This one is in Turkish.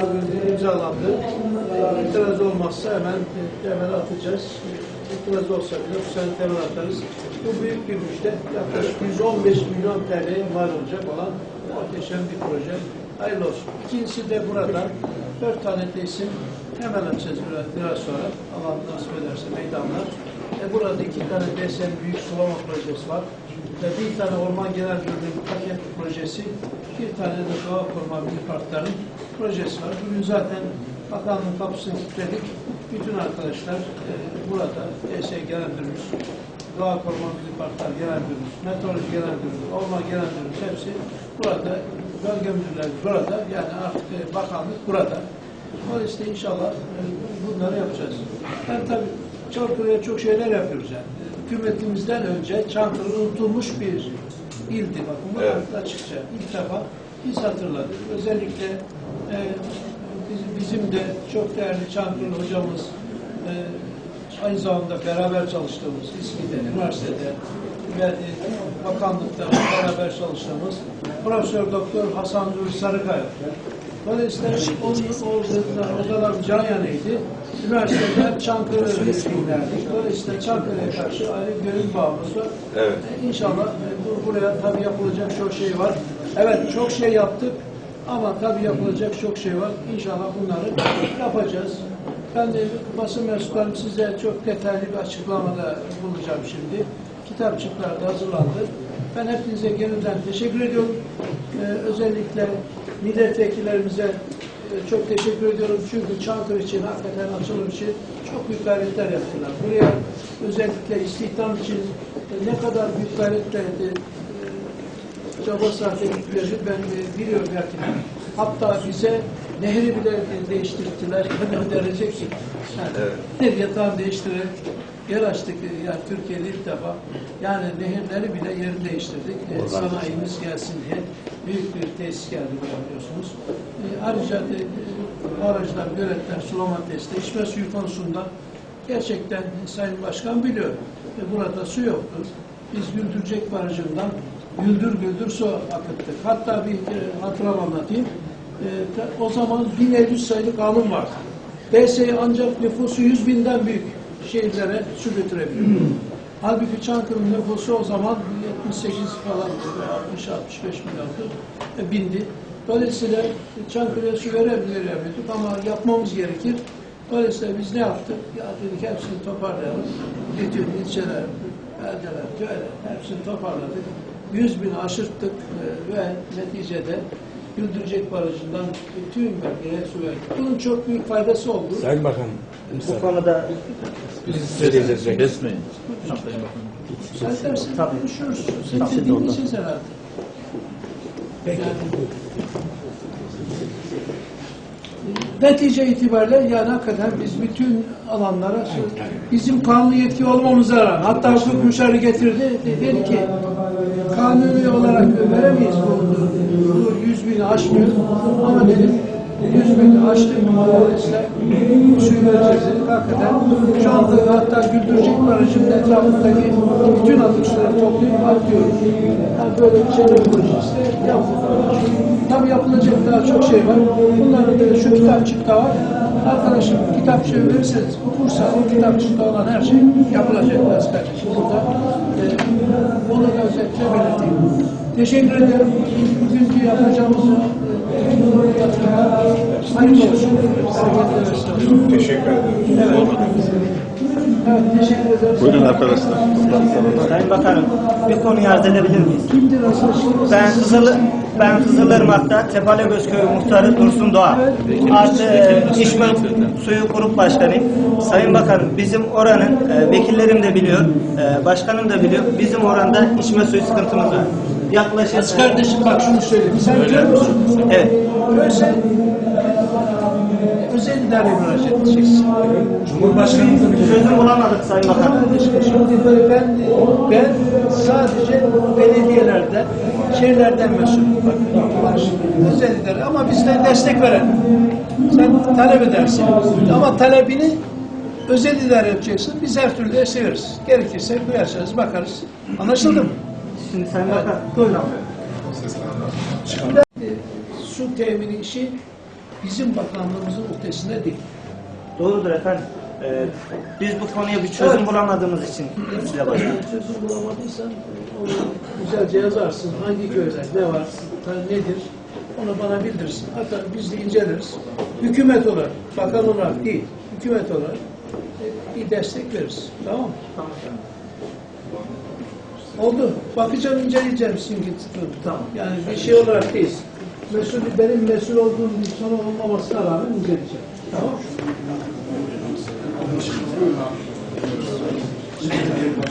bugün imzalandı. E, İtiraz olmazsa hemen temel atacağız. İtiraz olsa bile bu sene temel atarız. Bu büyük bir müjde. Yaklaşık 115 milyon TL'ye mal olacak olan muhteşem bir proje. Hayırlı olsun. İkincisi de burada dört tane tesim hemen açacağız biraz, biraz sonra. Allah nasip ederse meydanlar. E, burada iki tane DSM büyük sulama projesi var. Ve bir tane Orman Genel Müdürlüğü paket projesi, bir tane de Doğa Koruma Milli Parkların projesi var. Bugün zaten bakanlığın kapısını kilitledik. Bütün arkadaşlar e, burada DS Genel Müdürümüz, Doğa Koruma Milli Parklar Genel Müdürümüz, Meteoroloji Genel Müdürümüz, Orman Genel Müdürümüz hepsi burada. Bölge müdürleri burada. Yani artık e, bakanlık burada. Dolayısıyla inşallah e, bunları yapacağız. Ben tabii Çankırı'ya çok şeyler yapıyoruz yani. Hükümetimizden önce Çankırı unutulmuş bir ildi. Bakın bu Evet. açıkça ilk defa biz hatırladık. Özellikle e, bizim, de çok değerli Çankırı hocamız e, aynı zamanda beraber çalıştığımız İSKİ'de, üniversitede ve e, bakanlıkta beraber çalıştığımız Profesör Doktor Hasan Nuri Sarıkaya. Dolayısıyla onun orada, odalar can yanıydı. Üniversiteler Çankırı öğretmenlerdi. Dolayısıyla Çankırı'ya karşı ayrı gönül bağımız var. Evet. E, İnşallah e, bu, buraya tabii yapılacak çok şey var. Evet çok şey yaptık ama tabii yapılacak çok şey var. İnşallah bunları yapacağız. Ben de basın mensuplarım size çok detaylı bir açıklamada bulacağım şimdi. Kitapçıklar da hazırlandı. Ben hepinize gönülden teşekkür ediyorum. Ee, özellikle milletvekillerimize e, çok teşekkür ediyorum. Çünkü Çankırı için, hakikaten açılım için çok büyük gayretler yaptılar. Buraya özellikle istihdam için e, ne kadar büyük gayretler e, çaba sarf ben biliyorum gerçekten. Hatta bize nehri bile değiştirdiler. Ben öderecek ki. Yani, Evet. Nehir yatağını değiştirerek yer açtık. Yani Türkiye'de ilk defa. Yani nehirleri bile yerini değiştirdik. E, sanayimiz gelsin diye. Büyük bir tesis geldi biliyorsunuz. E, ayrıca da, e, barajlar, göletler, sulama testi, içme suyu konusunda gerçekten Sayın Başkan biliyor. E, burada su yoktu. Biz Güldürcek Barajı'ndan güldür güldür su akıttık. Hatta bir e, hatıram anlatayım. E, o zaman 1700 sayılı kanun vardı. BS'ye ancak nüfusu 100 binden büyük şehirlere su götürebiliyor. Halbuki Çankırı'nın nüfusu o zaman 78 falan 60-65 milyondu. E, bindi. Dolayısıyla Çankırı'ya su verebilirdik ama yapmamız gerekir. Dolayısıyla biz ne yaptık? Ya dedik hepsini toparlayalım. Bütün ilçeler, beldeler, köyler hepsini toparladık. 100 bin aşırttık e, ve neticede Güldürecek Barajı'ndan bütün bölgeye su verdik. Bunun çok büyük faydası oldu. Sayın Bakan, Bu konuda biz söyleyecek. Kesmeyin. Sen dersin konuşuruz. De dinleyeceğiz herhalde. Peki. Netice itibariyle yani hakikaten biz bütün alanlara bizim kanuni yetki olmamıza rağmen hatta hukuk müşaviri getirdi dedi ki kanuni olarak veremeyiz bu, bu 100 bini aşmıyor ama dedim 100 bini aştık dolayısıyla bu suyu vereceğiz hakikaten şu anda hatta Güldürcek Barajı'nın etrafındaki bütün atık suları toplayıp atıyoruz. Yani böyle bir şeyler projesi yaptık. Tabii yapılacak daha çok şey var. Bunların da şu kitapçıkta var. Arkadaşım kitapçığı verirseniz okursa o kitapçıkta olan her şey yapılacak. Burada e, onu da özellikle belirteyim. Teşekkür ederim. Bugünkü yapacağımız e, yatırımlar hayırlı olsun. Bereketli olsun. Teşekkür ederim. Evet. Evet, teşekkür ederim. Buyurun arkadaşlar. Sayın Bakanım bir konuyu arz edebilir miyiz? Kimdir asıl şimdi? Ben Kızıl ben Kızılırmak'ta Tepale Köyü Muhtarı Dursun Doğa. Artı e, İçme Suyu Grup Başkanıyım. Sayın Bakanım bizim oranın e, vekillerim de biliyor, e, başkanım da biliyor. Bizim oranda içme suyu sıkıntımız var. Yaklaşık Kız kardeşim bak şunu söyleyeyim. Sen biliyor musun? Evet. Özel, idareye müracaat edeceksin. Cumhurbaşkanımızı Çözüm bulamadık Sayın Bakanım. Şimdi böyle ben, ben sadece belediyelerden, şeylerden mesulüm. Bak, idare ama bizden destek veren. Sen talep edersin. Ama talebini özel idare edeceksin. Biz her türlü destek veririz. Gerekirse duyarsanız bakarız. Anlaşıldı mı? Şimdi Sayın Bakan Buyurun. Şimdi e, su temini işi bizim bakanlığımızın ötesinde değil. Doğrudur efendim. Ee, biz bu konuya bir çözüm Evet. bulamadığımız için size başvurduk. Çözüm bulamadıysan onu güzelce yazarsın. Hangi köyler, ne var, nedir? Onu bana bildirsin. Hatta biz de inceleriz. Hükümet olarak, bakan olarak değil, hükümet olarak e, bir destek veririz. Tamam mı? Tamam. Oldu. Bakacağım, inceleyeceğim sizin Tamam. Yani bir şey olarak değil. Mesul, benim mesul olduğum bir konu olmamasına rağmen inceleyeceğim. Tamam